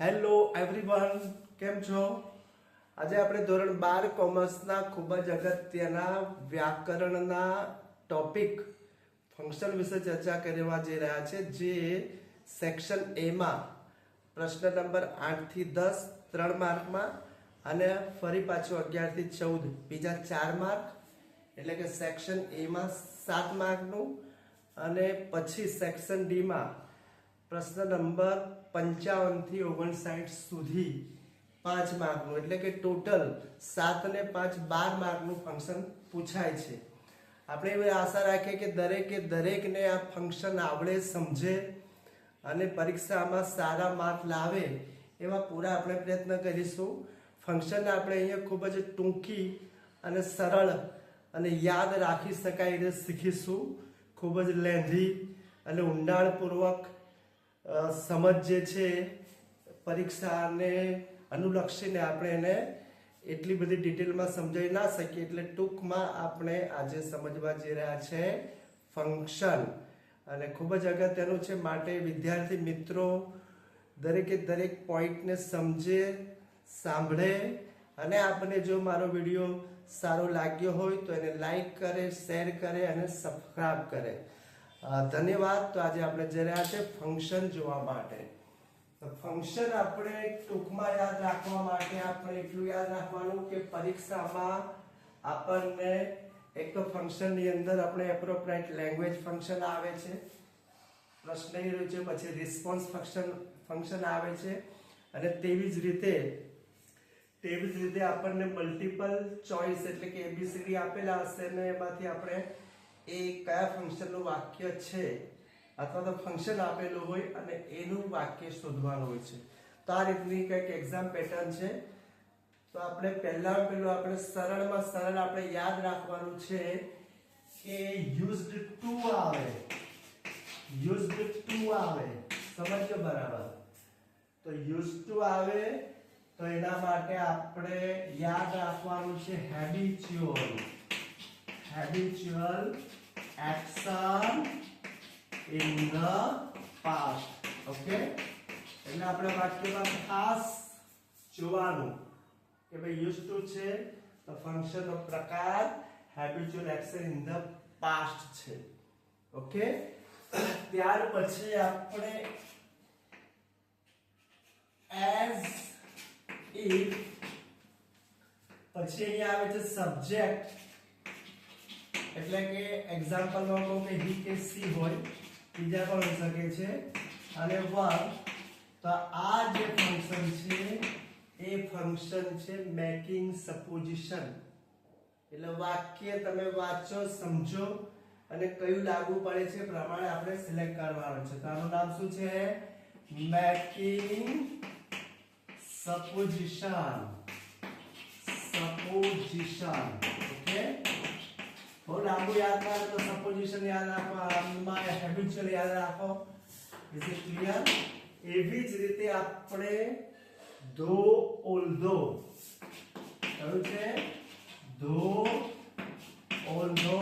Hello everyone, કેમ છો? આજે આપણે ધોરણ બાર કોમર્સના ખૂબ જ અગત્યના વ્યાકરણના ટોપિક ફંક્શન વિશે ચર્ચા કરવા જઈ રહ્યા છે, જે સેક્શન એમાં પ્રશ્ન નંબર આઠથી દસ, ત્રણ માર્કમાં અને ફરી પાછું અગિયારથી ચૌદ, બીજા ચાર માર્ક, એટલે કે સેક્શન એમાં સાત માર્કનું અને પછી સેક્શન ડીમાં પ્રશ્ન નંબર પંચાવનથી ઓગણસાઠ સુધી પાંચ માર્કનું. એટલે કે ટોટલ સાત અને પાંચ બાર માર્કનું ફંક્શન પૂછાય છે. આપણે એવી આશા રાખીએ કે દરેકે દરેકને આ ફંક્શન આવડે, સમજે અને પરીક્ષામાં સારા માર્ક લાવે એવા પૂરા આપણે પ્રયત્ન કરીશું. ફંક્શન આપણે અહીંયા ખૂબ જ ટૂંકી અને સરળ અને યાદ રાખી શકાય રીતે શીખીશું. ખૂબ જ લેંધી અને ઊંડાણપૂર્વક સમજ જે છે પરીક્ષાને અનુલક્ષીને આપણે એને એટલી બધી ડિટેલમાં સમજાવી ના શકીએ એટલે ટૂંકમાં આપણે આજે સમજવા જઈ રહ્યા છે ફંક્શન. અને ખૂબ જ અગત્યનું છે માટે વિદ્યાર્થી મિત્રો દરેકે દરેક પોઈન્ટને સમજે, સાંભળે અને આપણને જો મારો વીડિયો સારો લાગ્યો હોય તો એને લાઈક કરે, શેર કરે અને સબસ્ક્રાઈબ કરે. ધન્યવાદ. તો આજે આપણે જઈ રહ્યા છે ફંક્શન જોવા માટે. તો ફંક્શન આપણે ટૂંકમાં યાદ રાખવા માટે આપણે એટલું યાદ રાખવાનું કે પરીક્ષામાં આપણને એક તો ફંક્શનની અંદર આપણે એપ્રોપ્રાઇટ લેંગ્વેજ ફંક્શન આવે છે. પ્રશ્ન એ રહ્યો છે, પછી રિસ્પોન્સ ફંક્શન ફંક્શન આવે છે. અને તેવી જ રીતે, તેવી જ રીતે આપણને મલ્ટિપલ ચોઇસ એટલે કે એબીસીડી આપેલા હશે ને એમાંથી આપણે એ કયા ફંક્શનનું વાક્ય છે? અથવા તો ફંક્શન આપેલું હોય અને એનું વાક્ય શોધવાનું હોય છે. તો આ રીતની કંઈક એક્ઝામ પેટર્ન છે. તો આપણે પહેલા પહેલું આપણે સરળમાં સરળ આપણે યાદ રાખવાનું છે કે યુઝડ ટુ આવે. યુઝડ ટુ આવે. સમજો બરાબર. તો યુઝ ટુ આવે, તો એના માટે આપણે યાદ રાખવાનું છે habitual habitual action in the past okay એટલે આપણે વાક્યમાં ખાસ જોવાનું કે ભાઈ યુઝ ટુ છે. તો ફંક્શનનો પ્રકાર habitual action in the past છે. ઓકે ત્યાર પછી આપણે એઝ ઇફ પછી અહીંયા આવે છે સબ્જેક્ટ એટલે કે એક્ઝામ્પલમાં કહું કે હી કે સી હોય, બીજા પણ હોઈ શકે છે. અને વર્બ તો આ જે ફંક્શન છે, એ ફંક્શન છે મેકિંગ સપોઝિશન એટલે વાક્ય તમે વાંચો, સમજો, અને કયું લાગુ પડે છે પ્રમાણે આપણે સિલેક્ટ કરવાનું છે. તો આનું નામ શું છે? મેકિંગ સપોઝિશન સપોઝિશન ઓકે બહુ લાંબુ યાદ ના તો supposition યાદ રાખો આમાં habitual યાદ રાખો ઇઝ ઇટ ક્લિયર એવી જ રીતે આપણે ધો ઓલ્ધો કયું છે ધો ઓલ્ધો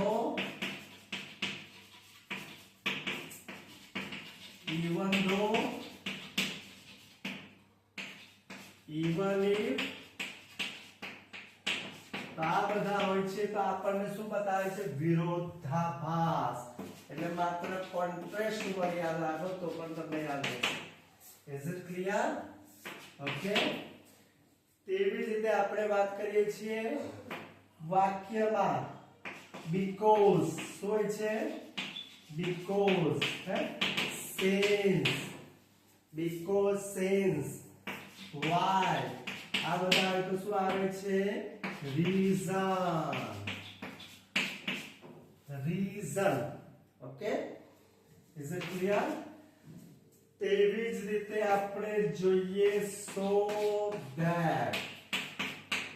even though, even if બધા હોય છે તો આપણને શું બતાવે છે? વિરોધાભાસ. એટલે માત્ર કોન્ટ્રાસ્ટ ઉપર યાદ રાખો તો પણ તમને યાદ રહેશે ઇઝ ઇટ ક્લિયર ઓકે તેવી જ રીતે આપણે વાત કરીએ છીએ વાક્યમાં. બીકોઝ શું હોય છે? બીકોઝ હે? સેન્સ બીકોઝ સેન્સ વાય આ બધા તો શું આવે છે? Reason reason okay is it clear તેવી જ રીતે આપણે જોઈએ સો ધેટ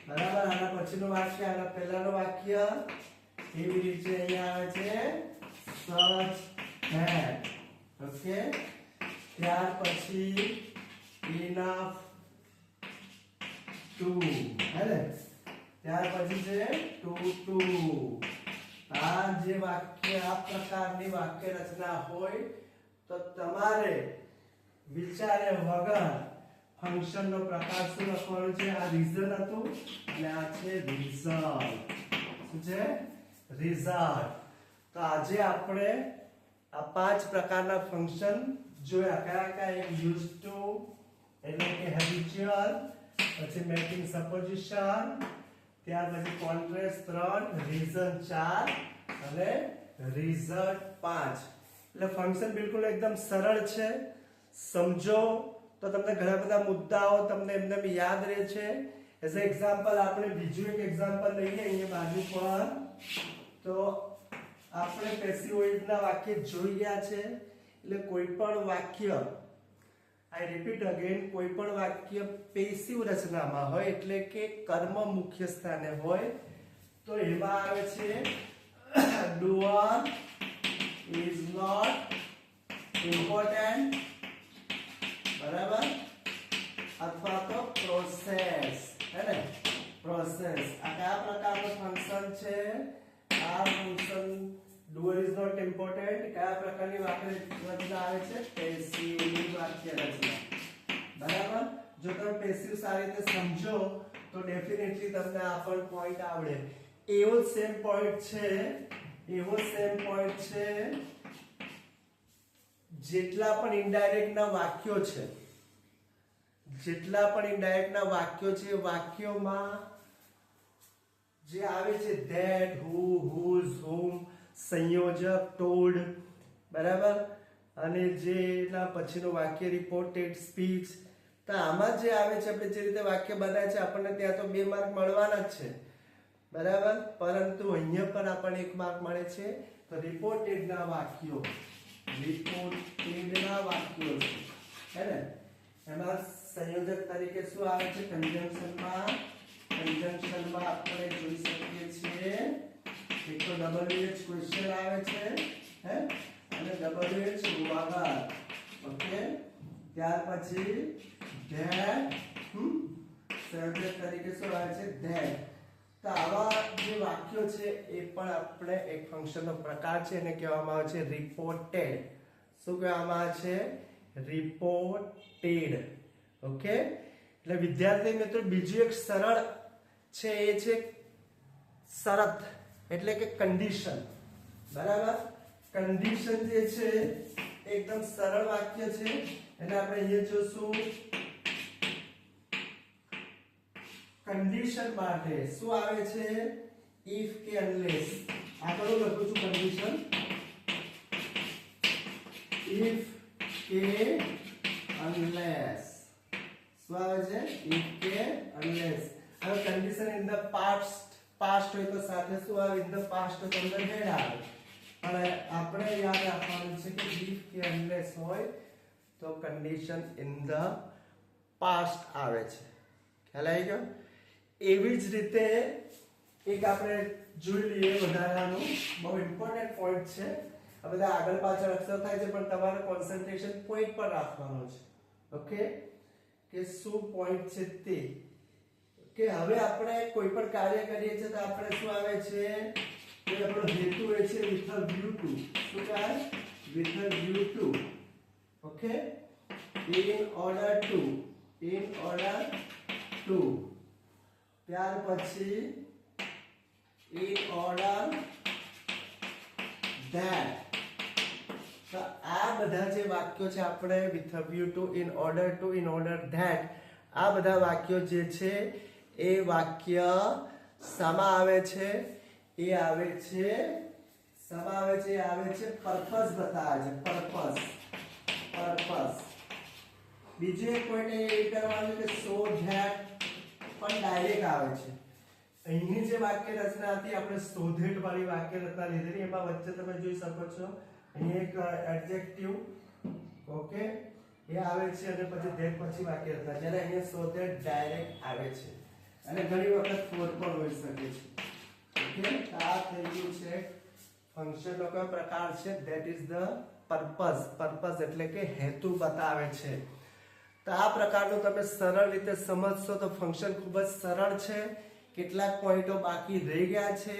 બરાબર? આના પછીનું વાક્ય, આના પહેલાનું વાક્ય એવી રીતે અહીંયા આવે છે? સચ ધેટ ઓકે ત્યાર પછી ઇનફ ટુ હે ને ત્યાર પછી છે ટુ ટુ આ જે વાક્ય, આ પ્રકારની વાક્ય રચના હોય, તો તમારે વિચારે વગર ફંક્શનનો પ્રકાર શું લખવાનો છે? આ રીઝન હતું અને આ છે રિઝલ્ટ શું છે? રિઝલ્ટ તો આજે આપણે આ પાંચ પ્રકારના ફંક્શન જોયા. કયા કયા? એક યુઝ ટુ એટલે કે હેબિચ્યુઅલ પછી મેકિંગ સપોઝિશન ત્યાર પછી કોન્ટ્રાસ્ટ ત્રણ રીઝન ચાર અને રિઝલ્ટ પાંચ. એટલે ફંક્શન બિલકુલ એકદમ સરળ છે. સમજો, તો તમને ઘણા બધા મુદ્દાઓ તમને એમને એમ યાદ રહે છે. એઝ એક્ઝામ્પલ આપણે બીજું એક એક્ઝામ્પલ લઈએ અહીંયા બાજુ પર તો આપણે પેસિવોઇડના વાક્ય જોઈ ગયા છે. એટલે કોઈ પણ વાક્ય આઈ રિપીટ અગેન કોઈ પણ વાક્ય પેસિવ રચનામાં હોય એટલે કે કર્મ મુખ્ય સ્થાને હોય, તો એમાં આવે છે ડુઅર ઇઝ નોટ ઇમ્પોર્ટન્ટ બરાબર? અથવા તો પ્રોસેસ હે ને? પ્રોસેસ આ કયા પ્રકારનું ફંક્શન છે? આ function doer is not important કયા પ્રકારની વાક્ય રચના આવે છે? પેસિવ વાક્ય રચના. બરાબર? જો તમે પેસિવ સારી રીતે સમજો, તો ડેફિનેટલી તમને આ પણ પોઈન્ટ આવડે. એવો સેમ પોઈન્ટ છે, એવો સેમ પોઈન્ટ છે, જેટલા પણ ઇનડાયરેક્ટ ના વાક્યો છે. જેટલા પણ ઇનડાયરેક્ટ ના વાક્યો છે વાક્યોમાં જે આવે છે ધેટ હુ હુઝ હુમ સંયોજક ટોલ્ડ બરાબર? અને જેના પછીનું વાક્ય રિપોર્ટેડ સ્પીચ તો આમાં જે આવે છે, આપણે જે રીતે વાક્ય બનાવે છે, આપણને ત્યાં તો બે માર્ક મળવાના જ છે. બરાબર? પરંતુ અહીંયા પણ આપણને એક માર્ક મળે છે. તો રિપોર્ટેડ ના વાક્યો. રિપોર્ટેડ ના વાક્યો છે. હે ને? એમાં સંયોજક તરીકે શું આવે છે? કન્જંક્શનમાં આપણે જોઈ શકીએ છીએ એક તો WH ક્વેશ્ચન આવે છે હે અને WH વગર ઓકે ત્યાર પછી તરીકે શું આવે છે ધેટ તો આવા જે વાક્યો છે એ પણ આપણે એક ફંક્શનનો પ્રકાર છે એને કહેવામાં આવે છે રિપોર્ટેડ શું કહેવામાં આવે છે? રિપોર્ટેડ ઓકે એટલે વિદ્યાર્થી મિત્રો, બીજું એક સરળ છે એ છે શરત, એટલે કે કન્ડિશન બરાબર? કન્ડિશન જે છે એકદમ સરળ વાક્ય છે. એટલે આપણે અહીંયા જોશું. કન્ડિશન માટે શું આવે છે? ઇફ કે અનલેસ આગળ હું લખું છું કન્ડિશન ઇફ કે અનલેસ શું આવે છે? ઇફ કે અનલેસ હવે condition in the past past હોય તો સાથે શું આવે? ઇન ધ પાસ્ટ તો અંદર ડેડ આવે. પણ આપણે યાદ રાખવાનું છે કે ઇફ કે અનલેસ હોય તો કન્ડિશન ઇન ધ પાસ્ટ આવે છે. ખ્યાલ આવી ગયો? એવી જ રીતે એક આપણે જોઈ લઈએ વધારાનું. બહુ ઇમ્પોર્ટન્ટ પોઈન્ટ છે. આ બધા આગળ પાછળ અક્ષર થાય છે, પણ તમારે કોન્સન્ટ્રેશન પોઈન્ટ પર રાખવાનો છે. ઓકે કે શું પોઈન્ટ છે તે? કે હવે આપણે કોઈ પણ કાર્ય કરીએ છીએ તો આપણે શું આવે છે? કે આપણો હેતુ એ છે વિથ અ વ્યૂ ટુ શું કહેવાય? With a view to okay? In order to in order to ત્યાર પછી ઇન ઓર્ડર ધેટ તો આ બધા જે વાક્યો છે આપણે with view to in order to in order that આ બધા વાક્યો જે છે, એ વાક્ય શામાં આવે છે. એ આવે છે સબ આવે છે આવે છે પર્પસ બતાવે છે પર્પસ પર્પસ બીજું એક પોઈન્ટ એ કરવાનું કે સો ધેટ પણ ડાયરેક્ટ આવે છે. અહીંની જે વાક્ય રચના હતી, આપણે સોધેટ વાળી વાક્ય રચના લીધેલી, એમાં વચ્ચે તમે જોઈ શકો છો. અહીં એક એડજેક્ટિવ ઓકે એ આવે છે અને પછી ધેટ પછી વાક્ય રચના જ્યારે અહીંયા સોધેટ ડાયરેક્ટ આવે છે. અને ઘણી વખત ફોર પણ હોઈ શકે છે. આ થઈ છે ફંક્શનનો કયો પ્રકાર છે? That is the purpose purpose એટલે કે હેતુ બતાવે છે. તો આ પ્રકારનું તમે સરળ રીતે સમજશો તો ફંક્શન ખૂબ જ સરળ છે. કેટલાક પોઈન્ટો બાકી રહી ગયા છે.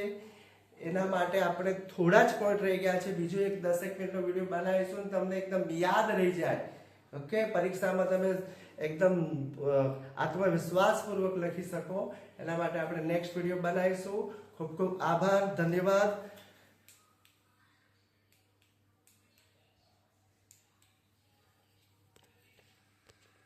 એના માટે આપણે થોડા જ પોઈન્ટ રહી ગયા છે. બીજું એક દસેક મિનિટનો વીડિયો બનાવીશું તમને એકદમ યાદ રહી જાય. ઓકે પરીક્ષામાં તમે એકદમ આત્મવિશ્વાસપૂર્વક લખી શકો. એના માટે આપણે નેક્સ્ટ વીડિયો બનાવીશું. ખૂબ ખૂબ આભાર, ધન્યવાદ.